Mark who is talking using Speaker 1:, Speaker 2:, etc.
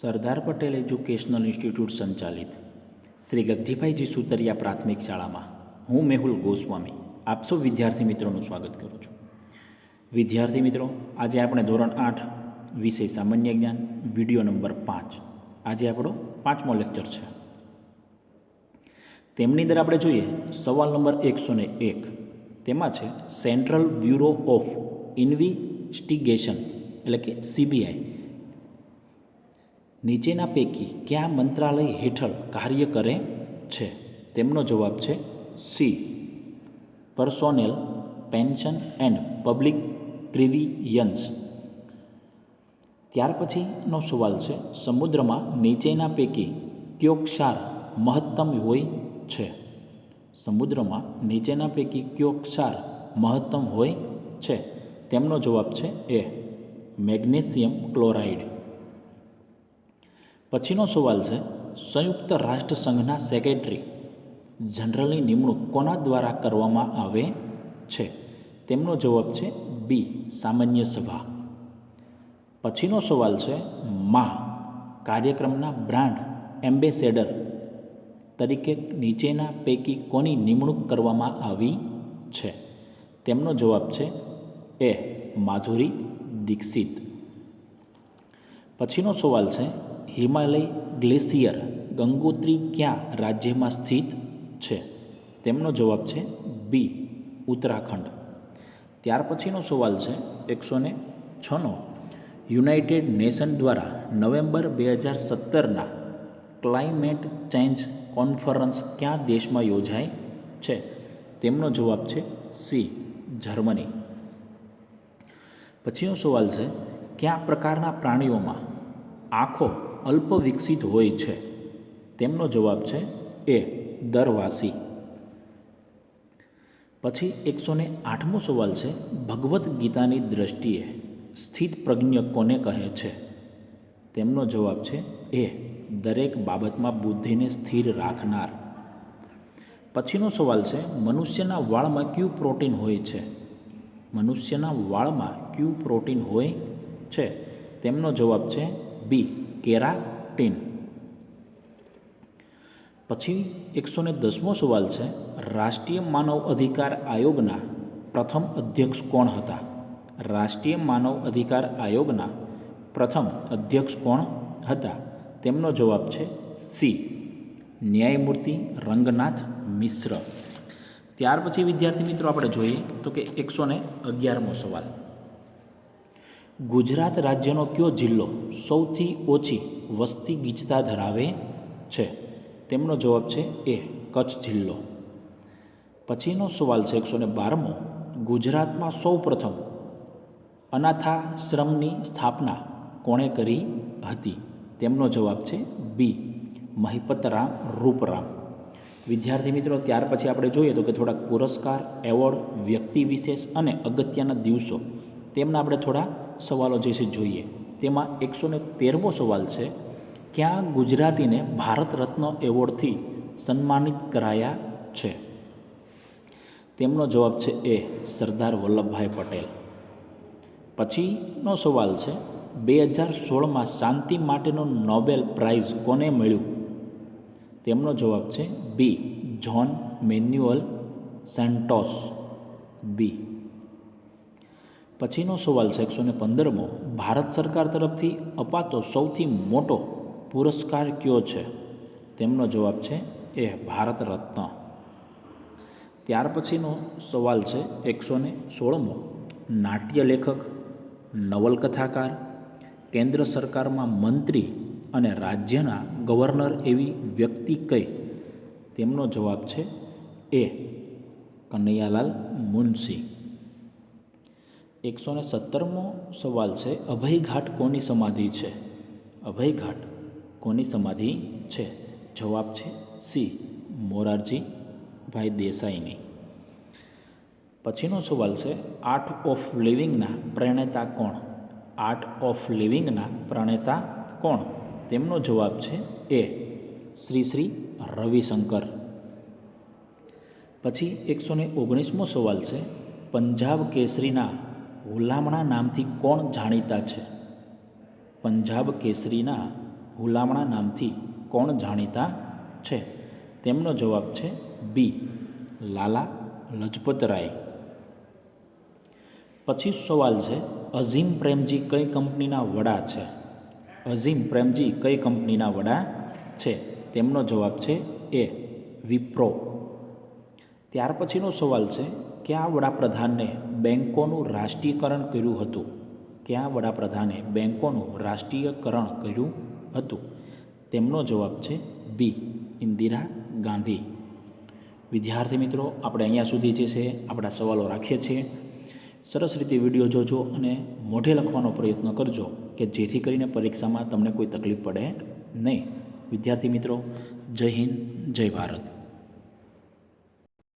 Speaker 1: Sardar Patel educational institute સંચાલિત. શ્રી ગગજીભાઈજી સુતરિયા પ્રાથમિક શાળામાં. હું મેહુલ ગોસ્વામી. આપ સૌ વિદ્યાર્થી મિત્રોનું સ્વાગત કરું છું. વિદ્યાર્થી મિત્રો, આજે આપણે ધોરણ આઠ, વિષય સામાન્ય જ્ઞાન, વીડિયો નંબર પાંચ. આજે આપણો પાંચમો લેક્ચર છે. તેમની અંદર આપણે જોઈએ, સવાલ નંબર એકસો એક. તેમાં છે, સેન્ટ્રલ બ્યુરો ઓફ ઇન્વેસ્ટિગેશન, એટલે કે સીબીઆઈ. નીચેના પૈકી કયા મંત્રાલય હેઠળ કાર્ય કરે છે? તેમનો જવાબ છે C. Personnel, pension and public grievances. ત્યાર પછીનો સવાલ છે, સમુદ્રમાં નીચેના પૈકી કયો ક્ષાર મહત્તમ હોય છે? સમુદ્રમાં નીચેના પૈકી કયો ક્ષાર મહત્તમ હોય છે? તેમનો જવાબ છે એ, મેગ્નેશિયમ ક્લોરાઇડ. પછીનો સવાલ છે, સંયુક્ત રાષ્ટ્ર સંઘના સેક્રેટરી જનરલની નિમણૂક કોના દ્વારા કરવામાં આવે છે? તેમનો જવાબ છે બી, સામાન્ય સભા. પછીનો સવાલ છે મા, કાર્યક્રમના બ્રાન્ડ એમ્બેસેડર તરીકે નીચેના પૈકી કોની નિમણૂક કરવામાં આવી છે? તેમનો જવાબ છે એ, માધુરી દીક્ષિત. પછીનો સવાલ છે હિમાલય ગ્લેશિયર ગંગોત્રી ક્યાં રાજ્યમાં સ્થિત છે? તેમનો જવાબ છે બી, ઉત્તરાખંડ. ત્યાર પછીનો સવાલ છે એકસો ને છનો. યુનાઇટેડ નેશન દ્વારા નવેમ્બર બે હજાર સત્તરના ક્લાઇમેટ ચેન્જ કોન્ફરન્સ ક્યાં દેશમાં યોજાય છે? તેમનો જવાબ છે સી, જર્મની. પછીનો સવાલ છે, કયા પ્રકારના પ્રાણીઓમાં આંખો અલ્પ વિકસિત હોય છે. તેમનો જવાબ છે એ દરવાસી. પછી એકસો ને આઠમો સવાલ છે, ભગવદ્ ગીતાની દ્રષ્ટિએ સ્થિત પ્રજ્ઞ કોને કહે છે? તેમનો જવાબ છે એ, દરેક બાબતમાં બુદ્ધિને સ્થિર રાખનાર. પછીનો સવાલ છે, મનુષ્યના વાળમાં ક્યુ પ્રોટીન હોય છે? મનુષ્યના વાળમાં ક્યુ પ્રોટીન હોય છે? તેમનો જવાબ છે બી કેરાટીન પછી એકસો ને દસમો સવાલ છે, રાષ્ટ્રીય માનવ અધિકાર આયોગના પ્રથમ અધ્યક્ષ કોણ હતા? રાષ્ટ્રીય માનવ અધિકાર આયોગના પ્રથમ અધ્યક્ષ કોણ હતા? તેમનો જવાબ છે સી, ન્યાયમૂર્તિ રંગનાથ મિશ્ર. ત્યાર પછી વિદ્યાર્થી મિત્રો આપણે જોઈએ તો કે એકસો ને અગિયારમો સવાલ. ગુજરાત રાજ્યનો કયો જિલ્લો સૌથી ઓછી વસ્તી ગીચતા ધરાવે છે? તેમનો જવાબ છે એ, કચ્છ જિલ્લો. પછીનો સવાલ છે એકસો ને બારમો. ગુજરાતમાં સૌ પ્રથમ અનાથાશ્રમની સ્થાપના કોણે કરી હતી? તેમનો જવાબ છે બી, મહિપતરામ રૂપરામ. વિદ્યાર્થી મિત્રો, ત્યાર પછી આપણે જોઈએ તો કે થોડાક પુરસ્કાર, એવોર્ડ, વ્યક્તિ વિશેષ અને અગત્યના દિવસો. તેમના આપણે થોડા સવાલો જે છે જોઈએ. તેમાં એકસો ને તેરમો સવાલ છે, ક્યાં ગુજરાતીને ભારત રત્ન એવોર્ડથી સન્માનિત કરાયા છે? તેમનો જવાબ છે એ, સરદાર વલ્લભભાઈ પટેલ. પછીનો સવાલ છે, બે હજાર સોળમાં શાંતિ માટેનો નોબેલ પ્રાઇઝ કોને મળ્યું? તેમનો જવાબ છે B, John Manuel Santos. B પછીનો સવાલ છે એકસો ને પંદરમો, ભારત સરકાર તરફથી અપાતો સૌથી મોટો પુરસ્કાર કયો છે? તેમનો જવાબ છે, એ ભારત રત્ન. ત્યાર પછીનો સવાલ છે, એકસો ને સોળમો. નાટ્ય લેખક, નવલકથાકાર, કેન્દ્ર સરકારમાં મંત્રી અને રાજ્યના ગવર્નર એવી વ્યક્તિ કઈ? તેમનો જવાબ છે, એ કનૈયાલાલ મુનશી. એકસો ને સત્તરમો સવાલ છે અભયઘાટ કોની સમાધિ છે? અભયઘાટ કોની સમાધિ છે? જવાબ છે સી, મોરારજી ભાઈ દેસાઈની. પછીનો સવાલ છે, આર્ટ ઓફ લિવિંગના પ્રણેતા કોણ? આર્ટ ઓફ લિવિંગના પ્રણેતા કોણ? તેમનો જવાબ છે એ, શ્રી શ્રી રવિશંકર. પછી એકસો ઓગણીસમો સવાલ છે, પંજાબ કેસરીના હુલામણા નામથી કોણ જાણીતા છે? પંજાબ કેસરીના હુલામણા નામથી કોણ જાણીતા છે? તેમનો જવાબ છે બી. લાલા લજપત રાય. પછી સવાલ છે, અઝીમ પ્રેમજી કઈ કંપનીના વડા છે? અઝીમ પ્રેમજી કઈ કંપનીના વડા છે? તેમનો જવાબ છે એ, વિપ્રો. ત્યાર પછીનો સવાલ છે કે આ વડાપ્રધાને બેન્કોનું રાષ્ટ્રીયકરણ કર્યું હતું. કયા વડાપ્રધાને બેન્કોનું રાષ્ટ્રીયકરણ કર્યું હતું? તેમનો જવાબ છે બી ઇન્દિરા ગાંધી. વિદ્યાર્થી મિત્રો, આપણે અહીંયા સુધી જે છે આપણા સવાલો રાખીએ છીએ. સરસ રીતે વીડિયો જોજો અને મોઢે લખવાનો પ્રયત્ન કરજો કે જેથી કરીને પરીક્ષામાં તમને કોઈ તકલીફ પડે નહીં. વિદ્યાર્થી મિત્રો, જય હિન્દ, જય ભારત.